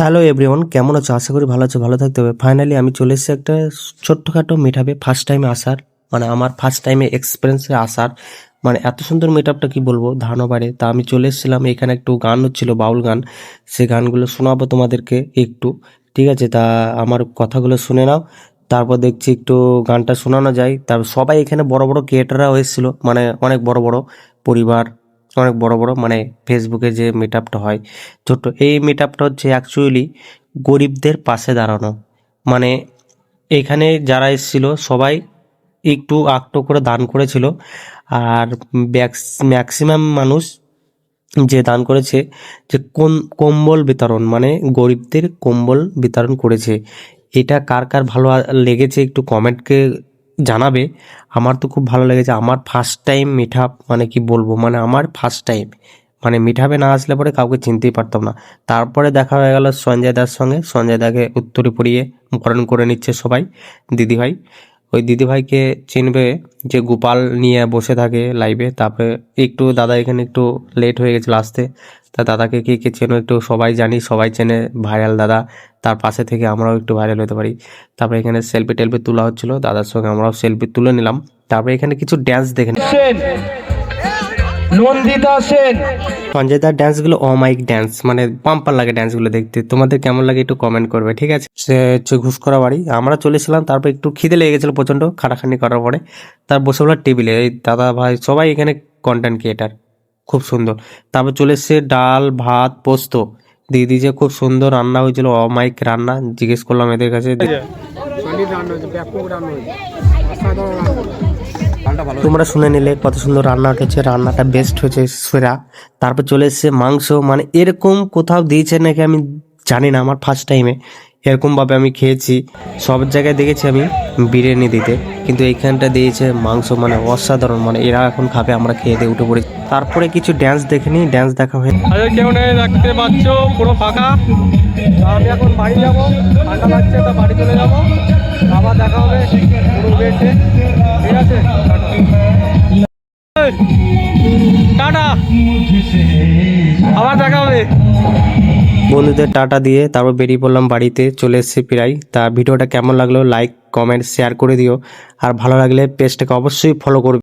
Hello everyone, কেমন আছো? আশা করি ভালো আছো, ভালো থাকতে হবে। ফাইনালি আমি চলে এসেছি একটা ছোট্টখাটো মিটাপে ফার্স্ট টাইমে আসার মানে আমার ফার্স্ট টাইমে এক্সপিরিয়েন্সে আসার। মানে এত সুন্দর মিটআপটা কি বলব বাড়ে তা আমি চলে এসেছিলাম, এখানে একটু গান হচ্ছিল, বাউল গান। সে গানগুলো শোনাবো তোমাদেরকে একটু, ঠিক আছে? তা আমার কথাগুলো শুনে নাও, তারপর দেখছি একটু গানটা শোনানো যায়। তারপর সবাই এখানে বড় বড় ক্রিয়েটাররাও এসেছিল মানে অনেক বড় বড় পরিবার অনেক বড় বড় মানে ফেসবুকে যে মিটআপটা হয়, ছোট্ট, এই মিটআপটা হচ্ছে অ্যাকচুয়ালি গরিবদের পাশে দাঁড়ানো। মানে এখানে যারা এসেছিল সবাই একটু আকটো করে দান করেছিল, আর ম্যাক্সিমাম মানুষ যে দান করেছে যে কোন, কম্বল বিতরণ মানে গরিবদের কম্বল বিতরণ করেছে। এটা কার কার ভালো লেগেছে একটু কমেন্টকে জানাবে, আমার তো খুব ভালো লেগেছে। আমার ফার্স্ট টাইম মিঠাপ মানে কি বলব? মানে আমার ফার্স্ট টাইম মানে মিঠাপে না আসলে পরে কাউকে চিনতেই পারতাম না। তারপরে দেখা হয়ে গেল সঞ্জয় দার সঙ্গে। সঞ্জয় দাকে উত্তরে পড়িয়ে বরণ করে নিচ্ছে সবাই। দিদিভাই। ওই দিদিভাইকে চিনবে যে গোপাল নিয়ে বসে থাকে লাইভে তারপরে একটু দাদা এখানে একটু লেট হয়ে গেছিল আসতে তা দাদাকে কে কে চেনো একটু সবাই জানি, সবাই চেনে ভাইরাল দাদা। তার পাশে থেকে আমরাও একটু ভাইরাল হতে পারি। তারপরে এখানে সেলফি টেলফি তোলা হচ্ছিল, দাদার সঙ্গে আমরাও সেলফি তুলে নিলাম। তারপরে এখানে কিছু ড্যান্স দেখে নন্দিতা সেন। সঞ্জয় দার ড্যান্সগুলো অমাইক ড্যান্স মানে পাম্পার লাগে ড্যান্সগুলো দেখতে। তোমাদের কেমন লাগে একটু কমেন্ট করবে ঠিক আছে? সে হচ্ছে ঘুষকরা বাড়ি। আমরা চলেছিলাম তারপর একটু খিদে লেগে গেছিল প্রচণ্ড খাটাখানি করার পরে। তার বসে বলার টেবিলে এই দাদা ভাই সবাই এখানে কন্টেন্ট ক্রিয়েটার খুব সুন্দর। তারপর চলে এসছে ডাল ভাত পোস্ত। দিদি যে খুব সুন্দর রান্না হয়েছিল অমাইক রান্না জিজ্ঞেস করলাম এদের কাছে। তোমরা শুনে নিলে কত সুন্দর রান্না হয়েছে রান্নাটা বেস্ট হয়েছে সেরা। তারপর চলে এসেছে মাংস মানে এরকম কোথাও দিয়েছে নাকি আমি জানি না আমার ফার্স্ট টাইমে এরকম ভাবে আমি খেয়েছি সব জায়গায় দেখেছি আমি বিরিয়ানি দিতে। কিন্তু এইখানটা দিয়েছে মাংস মানে অসাধারণ মানে এরা এখন খাবে আমরা খেয়ে দিয়ে উঠে পড়েছি। তারপরে কিছু ড্যান্স দেখে নিই ড্যান্স দেখা হয়ে আরে কেউ নেই দেখতে পাচ্ছ পুরো ফাঁকা। আমি এখন বাড়ি যাব, ঠান্ডা লাগছে, তা বাড়ি চলে যাব। আবার দেখা হবে পুরো ঠিক আছে? আবার দেখা হবে। বন্ধুদের টাটা দিয়ে তারপর বেরিয়ে পড়লাম বাড়িতে, চলে এসেছি প্রায়। তা ভিডিওটা কেমন লাগল লাইক কমেন্ট শেয়ার করে দিও। আর ভালো লাগলে পেজটাকে অবশ্যই ফলো করবে।